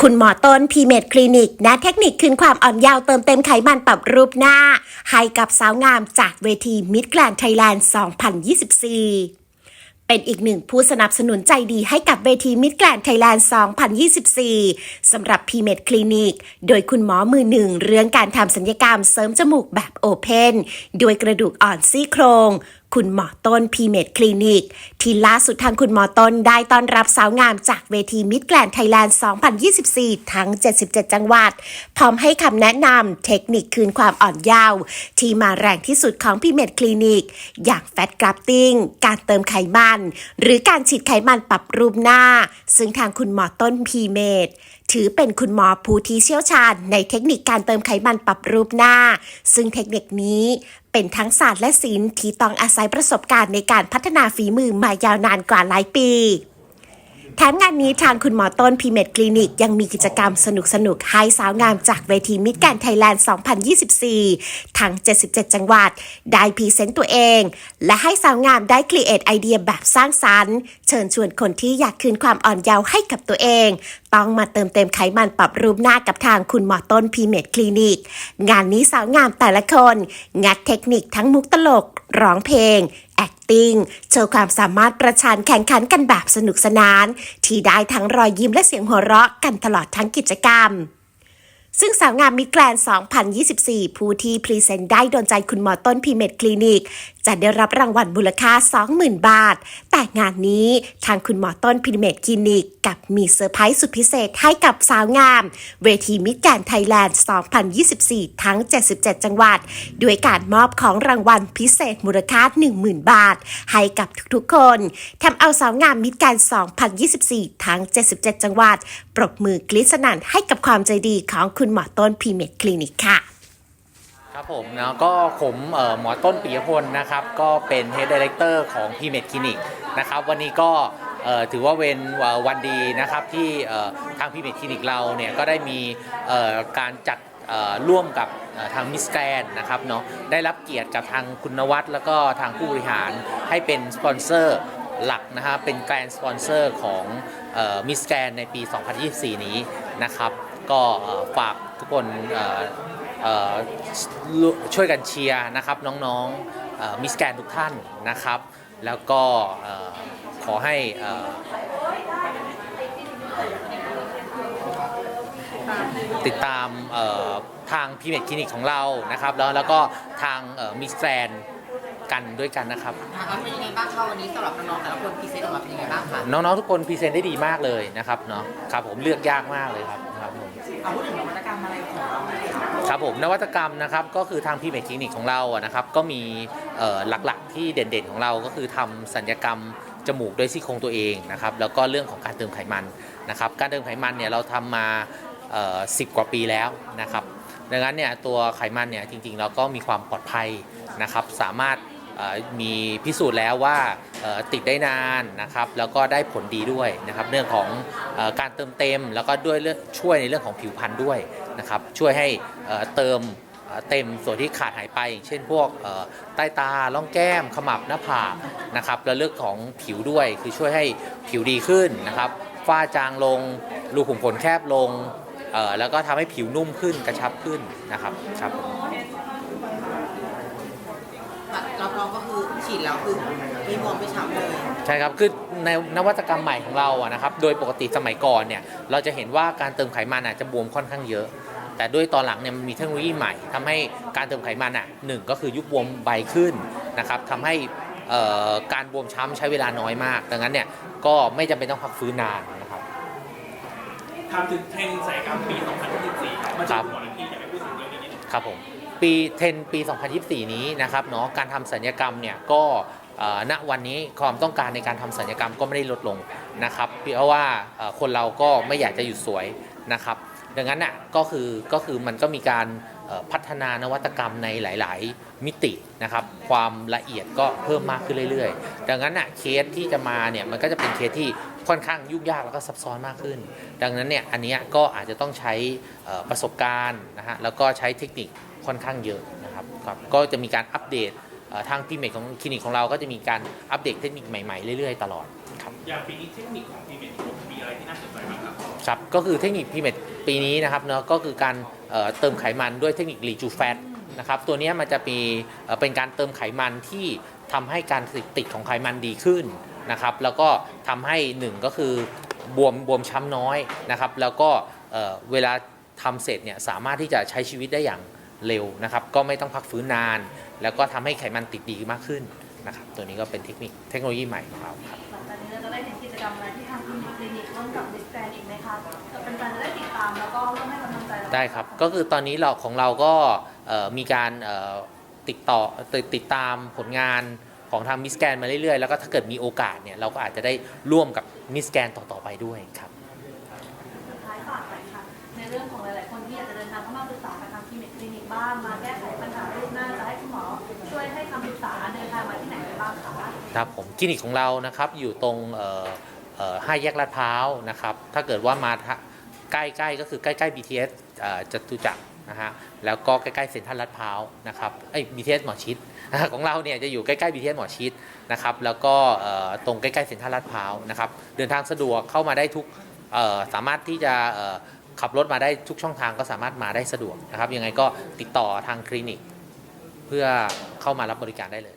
คุณหมอต้นพีเมดคลินิกแนะเทคนิคคืนความอ่อนเยาว์เติมเต็มไขมันปรับรูปหน้า ให้กับสาวงามจากเวทีมิดแก n นไทยแลนด์ 2024 เป็นอีกหนึ่งผู้สนับสนุนใจดีให้กับเวทีมิดแก n นไทยแลนด์ 2024 สำหรับพีเมดคลินิก โดยคุณหมอมือหนึ่ง เรื่องการทำสัญญกรรมเสริมจมูกแบบโอเพนด้วยกระดูกอ่อนซี่โครง คุณหมอต้นพีเมดคลินิก ที่ล่าสุดทางคุณหมอต้นได้ต้อนรับสาวงามจากเวทีมิดแก n นไทยแลนด์ 2024 ทั้ง 77 จังหวัด พร้อมให้คำแนะนำเทคนิคคืนความอ่อนเยาว์ที่มาแรงที่สุดของพีเมดคลินิก อย่างแฟตกราฟติ้ง การเติมไขมัน หรือการฉีดไขมันปรับรูปหน้า ซึ่งทางคุณหมอต้นพีเมดถือเป็นคุณหมอผู้ที่เชี่ยวชาญในเทคนิคการเติมไขมันปรับรูปหน้า ซึ่งเทคนิคนี้ เป็นทั้งศาสตร์และศิลป์ที่ต้องอาศัยประสบการณ์ในการพัฒนาฝีมือมายาวนานกว่าหลายปี แถมงานนี้ทางคุณหมอต้นพีเมดคลินิก ยังมีกิจกรรมสนุกๆให้สาวงามจากเวทีมิดแกนไทยแลนด์ 2024 ทั้ง 77 จังหวัด ได้พรีเซนต์ตัวเอง และให้สาวงามได้ครีเอทไอเดียแบบสร้างสรรค์ เชิญชวนคนที่อยากคืนความอ่อนเยาว์ให้กับตัวเอง ต้องมาเติมเต็มไขมันปรับรูปหน้ากับทางคุณหมอต้นพีเมดคลินิก งานนี้สาวงามแต่ละคน งัดเทคนิคทั้งมุกตลก ร้องเพลง ติ้งโชว์ความสามารถประชันแข่งขันกันแบบสนุกสนาน ที่ได้ทั้งรอยยิ้มและเสียงหัวเราะกันตลอดทั้งกิจกรรม ซึ่งสาวงามมิแกรน 2024 ผู้ที่พรีเซนต์ได้โดนใจคุณหมอต้นพีเมดคลินิก จะได้รับรางวัลมูลค่า 20,000 บาท แต่งานนี้ทางคุณหมอต้นพีเมดคลินิกกับมีเซอร์ไพรส์สุดพิเศษให้กับสาวงาม เวทีมิดแกรไทยแลนด์ 2024 ทั้ง 77 จังหวัด ด้วยการมอบของรางวัลพิเศษมูลค่า 10,000 บาท ให้กับทุกๆ คนทำเอาสาวงามมิดแกร2024 ทั้ง 77 จังหวัด ปรบมือกรี๊ดสนันให้กับความใจดีของคุณหมอต้นพีเมดคลินิกค่ะ ครับผมนะก็ผมหมอต้นปิยพลนะครับ ก็เป็น Head Director ของ p m e d Clinic นะครับ วันนี้ก็ถือว่าเป็นวันดีนะครับที่ทาง p m e d Clinic เราเนี่ยก็ได้มีการจัดร่วมกับทางมิสแกรนนะครับเนาะได้รับเกียรติกับทางคุณนวัดแล้วก็ทางผู้บริหารให้เป็นสปอนเซอร์หลักนะฮะเป็นแกรนสปอนเซอร์ของมิสแกรนในปี 2024 นี้นะครับ ก็ฝากทุกคน ช่วยกันเชียร์นะครับน้องๆมิสแกนทุกท่านนะครับ แล้วก็เอ่อขอให้เอ่อติดตามเอ่อทางพีเมดคลินิกของเรานะครับ แล้วแล้วก็ทางมิสแกรนกันด้วยกันนะครับนะคะเป็นยังไงบ้างคะวันนี้สำหรับน้องๆแต่ละคนพรีเซนต์ออกมาเป็นยังไงบ้างคะน้องๆทุกคนพรีเซนต์ได้ดีมากเลยนะครับเนาะครับผมเลือกยากมากเลยครับครับผม เอาพูดถึงนวัตกรรมอะไรของเราหน่อยค่ะครับผมนวัตกรรมนะครับก็คือทางพีเมคลินิกของเราอะนะครับก็มีเอ่อหลักๆที่เด่นๆของเราก็คือทำสัญญกรรมจมูกด้วยซี่โครงตัวเองนะครับแล้วก็เรื่องของการเติมไขมันนะครับการเติมไขมันเนี่ยเราทำมาสิบกว่าปีแล้วนะครับดังนั้นเนี่ยตัวไขมันเนี่ยจริงๆเราก็มีความปลอดภัยนะครับสามารถ มีพิสูจน์แล้วว่าติดได้นานนะครับแล้วก็ได้ผลดีด้วยนะครับเรื่องของอการเติมเต็ม แล้วก็ด้วยเรื่องช่วยในเรื่องของผิวพรรณด้วยนะครับช่วยให้เติมเต็มส่วนที่ขาดหายไป เช่นพวกใต้ตาล่องแก้ม ขมับหน้าผากนะครับแล้วเรื่องของผิวด้วยคือช่วยให้ผิวดีขึ้นนะครับฝ้าจางลงรูขุมขนแคบลงแล้วก็ทำให้ผิวนุ่มขึ้นกระชับขึ้นนะครับครับรองก็คือ ฉีดแล้วคือไม่บวมไม่ช้ำเลย ใช่ครับ คือในนวัตกรรมใหม่ของเราอะนะครับ โดยปกติสมัยก่อนเนี่ย เราจะเห็นว่าการเติมไขมันอาจจะบวมค่อนข้างเยอะ แต่ด้วยตอนหลังเนี่ยมันมีเทคโนโลยีใหม่ทำให้การเติมไขมันอะหนึ่งก็คือยุบบวมไวขึ้นนะครับทำให้เอ่อการบวมช้ำใช้เวลาน้อยมาก ดังนั้นเนี่ยก็ไม่จำเป็นต้องพักฟื้นนานนะครับ ถามถึงเทรนด์ศัลยกรรมปี 2024ครับมาครัจากบหมอที่อยากให้พูดถึงเรื่องนี้นิดนึง ครับผม ปีเทนปี 2024 นี้นะครับเนาะการทำสัญญกรรมเนี่ยก็ณวันนี้ความต้องการในการทำสัญญกรรมก็ไม่ได้ลดลงนะครับเพราะว่าคนเราก็ไม่อยากจะหยุดสวยนะครับ ดังนั้นน่ะก็คือก็คือมันก็มีการ พัฒนานวัตกรรมในหลาย ๆ มิตินะครับ ความละเอียดก็เพิ่มมากขึ้นเรื่อย ๆ ดังนั้นน่ะเคสที่จะมาเนี่ยมันก็จะเป็นเคสที่ค่อนข้างยุ่งยากแล้วก็ซับซ้อนมากขึ้น ดังนั้นเนี่ยอันนี้ก็อาจจะต้องใช้ประสบการณ์นะฮะแล้วก็ใช้เทคนิคค่อนข้างเยอะนะครับรบก็จะมีการอัปเดตทางพีเมดของคลินิกของเราก็จะมีการอัปเดตเทคนิคใหม่ ๆ เรื่อย ๆ ตลอดครับอย่างปีนี้เทคนิคของพีเมท ครับก็คือเทคนิคพีเมดปีนี้นะครับเนาะก็คือการเติมไขมันด้วยเทคนิครีจูแฟตนะครับตัวนี้มันจะมีเป็นการเติมไขมันที่ทำให้การติดของไขมันดีขึ้นนะครับแล้วก็ทำให้หนึ่งก็คือบวมบวมช้ำน้อยนะครับแล้วก็เวลาทำเสร็จเนี่ยสามารถที่จะใช้ชีวิตได้อย่างเร็วนะครับก็ไม่ต้องพักฟื้นนาน แล้วก็ทำให้ไขมันติดดีมากขึ้นนะครับตัวนี้ก็เป็นเทคนิคเทคโนโลยีใหม่ของเราครับหลังจากนี้เราจะได้เห็นกิจกรรมอะไรที่ ทางคลินิกร่วมกับมิสแกรนอีกไหมคะจะเป็นการจะได้ติดตามแล้วก็ร่วมให้กำลังใจเราได้ครับ ก็คือตอนนี้เราของเราก็เอ่อมีการเอ่อติดต่อติดติดตามผลงานของทางมิสแกนมาเรื่อยๆ แล้วก็ถ้าเกิดมีโอกาสเนี่ยเราก็อาจจะได้ร่วมกับมิสแกนต่อๆไปด้วยครับ สุดท้ายฝากหน่อยค่ะ ในเรื่องของหลาย ๆ คนที่อยากจะเดินทางเข้ามาปรึกษากับทางคลินิกคลินิกบ้างมาแก้ไขปัญหารูปหน้าจะให้คุณหมอช่วยให้คำปรึกษาเดินทางมาที่ไหนได้บ้างคะ ครับผมคลินิกของเรานะครับอยู่ตรงเอ่อเอ่อ ห้าแยกลาดพร้าวนะครับ ถ้าเกิดว่ามาใกล้ๆก็คือใกล้ๆ BTS เอ่อจตุจักรนะฮะแล้วก็ใกล้ๆเซ็นทรัลลาดพร้าวนะครับเอ้ BTS หมอชิดของเราเนี่ยจะอยู่ใกล้ๆ BTS หมอชิดนะครับแล้วก็ตรงใกล้ๆเซ็นทรัลลาดพร้าวนะครับเดินทางสะดวกเข้ามาได้ทุกสามารถที่จะขับรถมาได้ทุกช่องทางก็สามารถมาได้สะดวกนะครับยังไงก็ติดต่อทางคลินิก เพื่อเข้ามารับบริการได้เลย